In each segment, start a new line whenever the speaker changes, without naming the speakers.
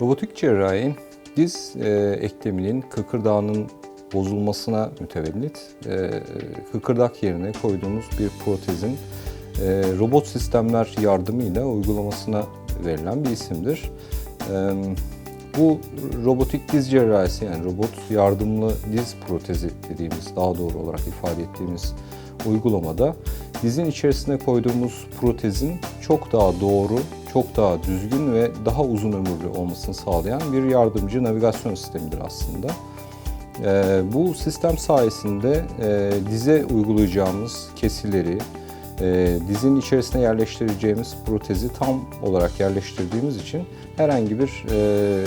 Robotik cerrahi diz e, ekleminin kıkırdağının bozulmasına mütevellit e, kıkırdak yerine koyduğumuz bir protezin e, robot sistemler yardımıyla uygulamasına verilen bir isimdir. E, bu robotik diz cerrahisi yani robot yardımlı diz protezi dediğimiz daha doğru olarak ifade ettiğimiz uygulamada dizin içerisine koyduğumuz protezin çok daha doğru, çok daha düzgün ve daha uzun ömürlü olmasını sağlayan bir yardımcı navigasyon sistemidir aslında. Ee, bu sistem sayesinde e, dize uygulayacağımız kesileri, e, dizin içerisine yerleştireceğimiz protezi tam olarak yerleştirdiğimiz için herhangi bir e,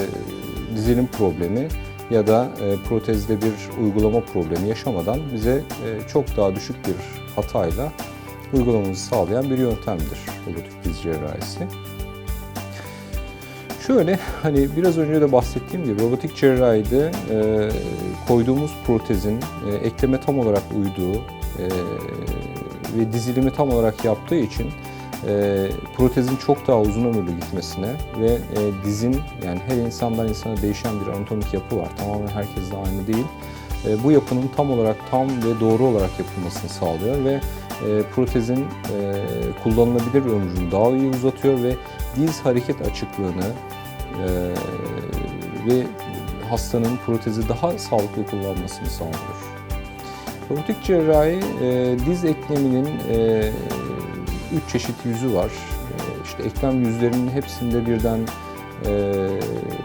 dizilim problemi ya da e, protezde bir uygulama problemi yaşamadan bize e, çok daha düşük bir hatayla uygulamamızı sağlayan bir yöntemdir robotik diz cerrahisi. Şöyle hani biraz önce de bahsettiğim gibi robotik cerrahide e, koyduğumuz protezin e, ekleme tam olarak uyduğu e, ve dizilimi tam olarak yaptığı için e, protezin çok daha uzun ömürlü gitmesine ve e, dizin yani her insandan insana değişen bir anatomik yapı var. Tamamen herkes de aynı değil. E, bu yapının tam olarak tam ve doğru olarak yapılmasını sağlıyor ve e, protezin e, kullanılabilir ömrünü daha iyi uzatıyor ve diz hareket açıklığını e, ve hastanın protezi daha sağlıklı kullanmasını sağlıyor. Robotik cerrahi e, diz ekleminin e, üç çeşit yüzü var. E, işte eklem yüzlerinin hepsinde birden e,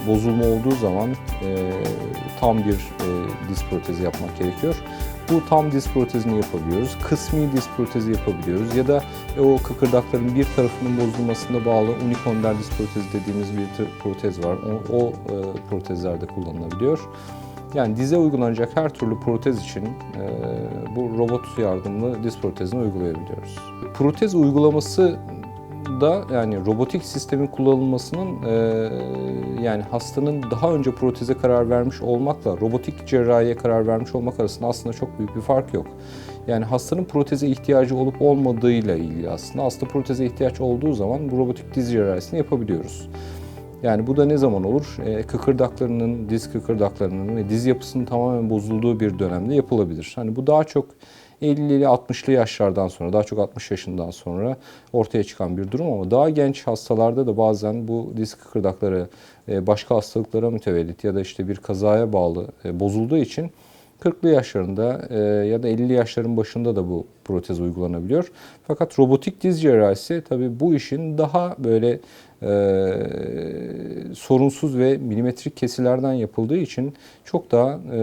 bozulma olduğu zaman e, tam bir e, diz protezi yapmak gerekiyor. Bu tam diz protezini yapabiliyoruz. Kısmi diz protezi yapabiliyoruz. Ya da e, o kıkırdakların bir tarafının bozulmasına bağlı unikonder diz protezi dediğimiz bir protez var. O, o e, protezlerde kullanılabiliyor. Yani dize uygulanacak her türlü protez için e, bu robot yardımlı diz protezini uygulayabiliyoruz. Protez uygulaması da yani robotik sistemin kullanılmasının e, yani hastanın daha önce proteze karar vermiş olmakla robotik cerrahiye karar vermiş olmak arasında aslında çok büyük bir fark yok. Yani hastanın proteze ihtiyacı olup olmadığıyla ilgili aslında. Hasta proteze ihtiyaç olduğu zaman bu robotik diz cerrahisini yapabiliyoruz. Yani bu da ne zaman olur? E, kıkırdaklarının, diz kıkırdaklarının ve diz yapısının tamamen bozulduğu bir dönemde yapılabilir. Hani bu daha çok 50'li 60'lı yaşlardan sonra, daha çok 60 yaşından sonra ortaya çıkan bir durum ama daha genç hastalarda da bazen bu diz kıkırdakları e, başka hastalıklara mütevellit ya da işte bir kazaya bağlı e, bozulduğu için 40'lı yaşlarında e, ya da 50'li yaşların başında da bu protez uygulanabiliyor. Fakat robotik diz cerrahisi tabii bu işin daha böyle e, sorunsuz ve milimetrik kesilerden yapıldığı için çok daha e,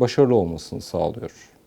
başarılı olmasını sağlıyor.